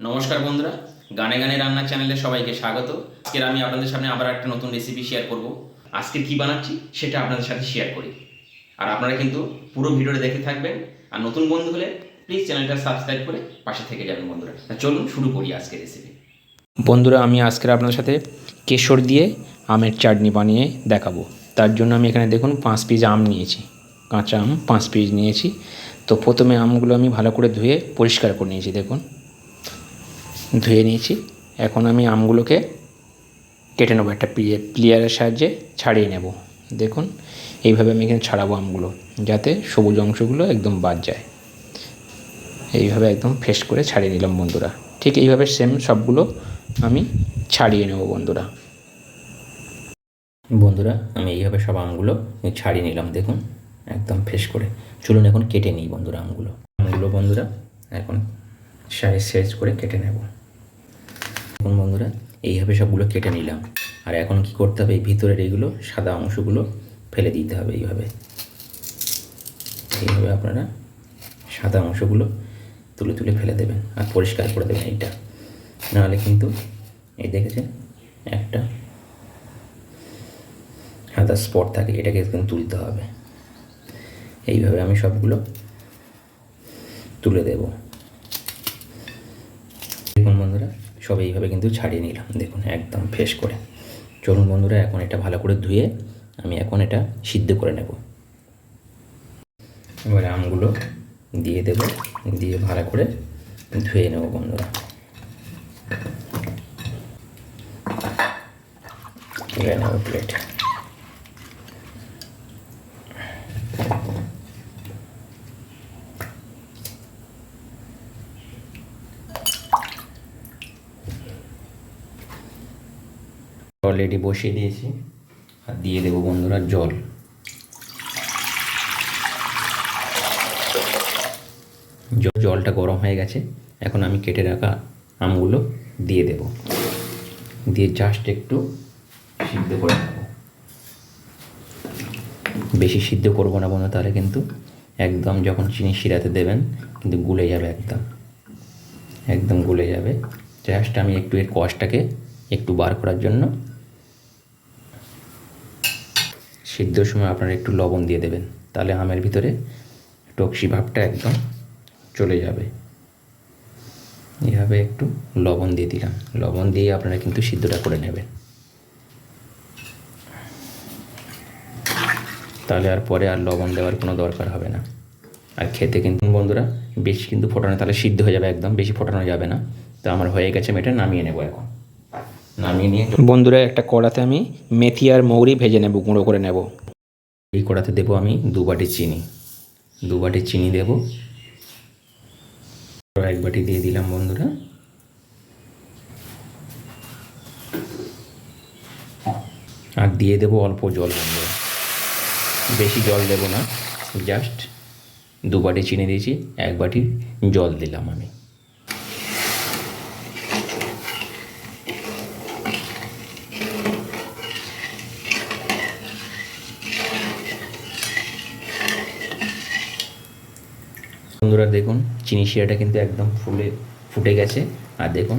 নমস্কার বন্ধুরা, গানে গানে রান্নার চ্যানেলে সবাইকে স্বাগত। আজকের আমি আপনাদের সামনে আবার একটা নতুন রেসিপি শেয়ার করব। আজকে কি বানাচ্ছি সেটা আপনাদের সাথে শেয়ার করি। আর আপনারা কিন্তু পুরো ভিডিওটা দেখে থাকবেন। আর নতুন বন্ধু হলে প্লিজ চ্যানেলটা সাবস্ক্রাইব করে পাশে থেকে যাবেন বন্ধুরা। চলুন শুরু করি আজকের রেসিপি বন্ধুরা, আমি আজকের আপনাদের সাথে কেশর দিয়ে আমের চাটনি বানিয়ে দেখাবো। তার জন্য আমি এখানে দেখুন পাঁচ পিস আম নিয়েছি। কাঁচা আম পাঁচ পিস নিয়েছি। তো প্রথমে আমগুলো আমি ভালো করে ধুয়ে পরিষ্কার করে নিয়েছি, দেখুন। ধুয়ে নিয়েছি। এখন আমি আমগুলোকে কেটে নেব, একটা প্লিয়ে প্লিয়ারের সাহায্যে ছাড়িয়ে নেব। দেখুন, এইভাবে আমি এখানে ছাড়াবো আমগুলো, যাতে সবুজ অংশগুলো একদম বাদ যায়। এইভাবে একদম ফেস করে ছাড়িয়ে নিলাম বন্ধুরা। ঠিক এইভাবে সেম সবগুলো আমি ছাড়িয়ে নেব বন্ধুরা। বন্ধুরা, আমি এইভাবে সব আমগুলো ছাড়িয়ে নিলাম, দেখুন, একদম ফ্রেশ করে। চলুন এখন কেটে নিই বন্ধুরা আমগুলো। আমগুলো বন্ধুরা, এখন সাইজ সাইজ করে কেটে নেব। এখন বন্ধুরা, এইভাবে সবগুলো কেটে নিলাম। আর এখন কি করতে হবে? এই ভিতরের এইগুলো সাদা অংশগুলো ফেলে দিতে হবে এইভাবে। এইভাবে আপনারা সাদা অংশগুলো তুলে তুলে ফেলে দেবেন আর পরিষ্কার করে দেবেন এইটা। নাহলে কিন্তু, এই দেখেছেন, একটা সাদা স্পট থাকে, এটাকে কিন্তু তুলতে হবে। এইভাবে আমি সবগুলো তুলে দেব। দেখুন বন্ধুরা সব এইভাবে কিন্তু ছাড়িয়ে নিলাম। দেখুন, একদম ফ্রেশ করে। চলুন বন্ধুরা, এখন এটা ভালো করে ধুয়ে আমি এখন এটা সিদ্ধ করে নেব। এবারে আমগুলো দিয়ে দেব, দিয়ে ভালো করে ধুয়ে নেব বন্ধুরা। নেব প্লেটে অলরেডি বসিয়ে দিয়েছি। আর দিয়ে দেবো বন্ধুরা জল। জলটা গরম হয়ে গেছে। এখন আমি কেটে রাখা আমগুলো দিয়ে দেব। দিয়ে জাস্ট একটু সিদ্ধ করে নেব। বেশি সিদ্ধ করব না বন্ধু তাহলে কিন্তু একদম যখন চিনি শিরাতে দেবেন, কিন্তু গুলে যাবে একদম। একদম গুলে যাবে। জাস্ট আমি একটু এর কষটাকে একটু বার করার জন্য সিদ্ধর সময় আপনারা একটু লবণ দিয়ে দেবেন। তাহলে আমের ভিতরে টকসি ভাবটা একদম চলে যাবে। এভাবে একটু লবণ দিয়ে দিলাম। লবণ দিয়ে আপনারা কিন্তু সিদ্ধটা করে নেবেন। তাহলে আর পরে আর লবণ দেওয়ার কোনো দরকার হবে না। আর খেতে কিন্তু বন্ধুরা, বেশি কিন্তু ফোটানো, তাহলে সিদ্ধ হয়ে যাবে একদম, বেশি ফোটানো যাবে না। তো আমার হয়ে গেছে মেটে নামিয়ে নেব এখন। নামিয়ে নিয়ে বন্ধুরা একটা কড়াতে আমি মেথি আর মৌরি ভেজে নেব গুঁড়ো করে নেব। এই কড়াতে দেবো আমি দু বাটি চিনি। দু বাটি চিনি দেবো। এক বাটি দিয়ে দিলাম বন্ধুরা। আর দিয়ে দেবো অল্প জল বন্ধুরা। বেশি জল দেব না জাস্ট দু বাটি চিনি দিয়েছি এক বাটি জল দিলাম আমি। বন্ধুরা দেখুন, চিনি শিরাটা কিন্তু একদম ফুলে, ফুটে গেছে। আর দেখুন,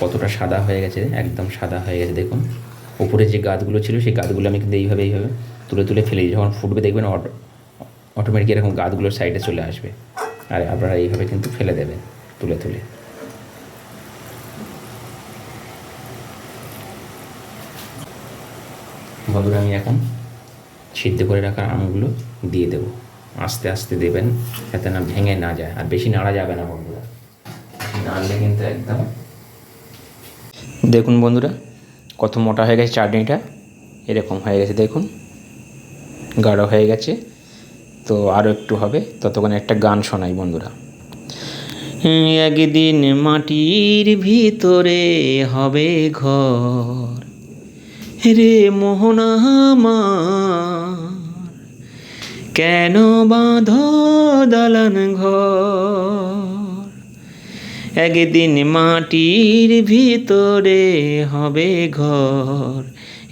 কতটা সাদা হয়ে গেছে, একদম সাদা হয়ে গেছে, দেখুন। উপরে যে গাছগুলো ছিল, সেই গাছগুলো আমি কিন্তু এইভাবে এইভাবে তুলে তুলে ফেলে যখন ফুটবে দেখবেন অটো অটোমেটিক এরকম গাছগুলোর সাইডে চলে আসবে। আর, আপনারা এইভাবে কিন্তু ফেলে দেবেন, তুলে তুলে। বন্ধুরা, আমি এখন সিদ্ধ করে রাখা আমগুলো দিয়ে দেবো। আস্তে আস্তে দেবেন, যাতে না ভেঙে না যায়। আর বেশি নাড়া যাবে না বন্ধুরা। নাড়লে কিন্তু একদম দেখুন বন্ধুরা, কত মোটা হয়ে গেছে চাটনিটা। এরকম হয়ে গেছে, দেখুন। গাঢ় হয়ে গেছে। তো আরও একটু হবে, ততক্ষণ একটা গান শোনাই বন্ধুরা। একদিন মাটির ভিতরে হবে ঘর। রে মোহনা আমার কেন বাঁধ দালান ঘর? একদিন মাটির ভিতরে হবে ঘর।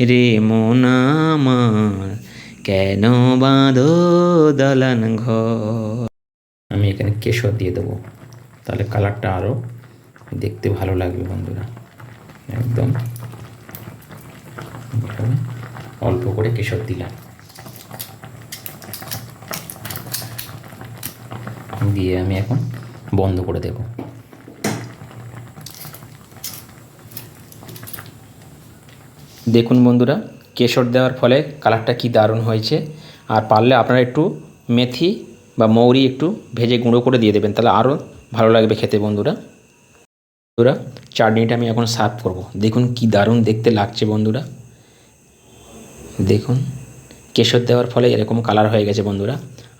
রে মন আমার, কেন বাঁধো দালান ঘর? আমি এখানে কেশর দিয়ে দেবো। তাহলে কালারটা আরও দেখতে ভালো লাগবে বন্ধুরা। একদম। অল্প করে কেশর দিলাম। দিয়ে আমি এখন বন্ধ করে দেব। দেখুন বন্ধুরা, কেশর দেওয়ার ফলে কালারটা কি দারুণ হয়েছে। আর পারলে আপনারা একটু মেথি বা মৌরি একটু ভেজে গুঁড়ো করে দিয়ে দেবেন, তাহলে আরও ভালো লাগবে খেতে বন্ধুরা। বন্ধুরা, চাটনিটা আমি এখন সার্ভ করব। দেখুন কি দারুণ দেখতে লাগছে বন্ধুরা। দেখুন, কেশর দেওয়ার ফলে এরকম কালার হয়ে গেছে বন্ধুরা।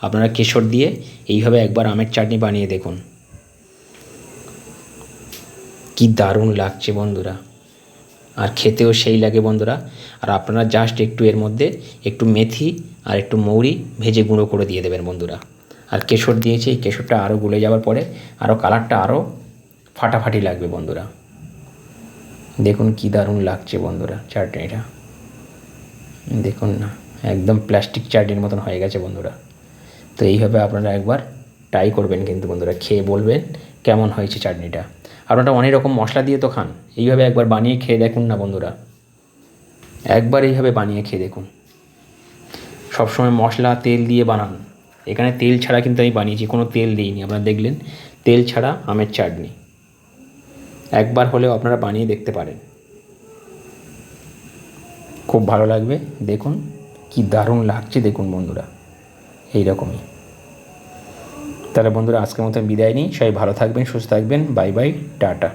আপনারা কেশর দিয়ে এইভাবে একবার আমের চাটনি বানিয়ে দেখুন। কি দারুণ লাগছে বন্ধুরা। আর খেতেও সেই লাগে বন্ধুরা। আর আপনারা জাস্ট একটু এর মধ্যে একটু মেথি আর একটু মৌরি ভেজে গুঁড়ো করে দিয়ে দেবেন বন্ধুরা। আর কেশর দিয়েছি এই কেশরটা আরও গলে যাওয়ার পরে আরও কালারটা আরও ফাটাফাটি লাগবে বন্ধুরা। দেখুন কি দারুণ লাগছে বন্ধুরা চাটনিটা। দেখুন না, একদম প্লাস্টিক চাটনির মতন হয়ে গেছে বন্ধুরা। তো এইভাবে আপনারা একবার ট্রাই করবেন কিন্তু বন্ধুরা, খেয়ে বলবেন কেমন হয়েছে চাটনিটা। আপনারা অনেক রকম মশলা দিয়ে তো খান, এইভাবে একবার বানিয়ে খেয়ে দেখুন না বন্ধুরা। একবার এইভাবে বানিয়ে খেয়ে দেখুন। সবসময় মশলা, তেল দিয়ে বানান। এখানে তেল ছাড়া কিন্তু আমি বানিয়েছি, কোনো তেল দিইনি। আপনারা দেখলেন, তেল ছাড়া আমের চাটনি। একবার হলেও আপনারা বানিয়ে দেখতে পারেন। খুব ভালো লাগবে, দেখুন, কি দারুণ লাগছে, দেখুন বন্ধুরা। এই রকমই তাহলে বন্ধুরা, আজকের মতো বিদায় নিই। সবাই ভালো থাকবেন, সুস্থ থাকবেন। Bye bye, tata.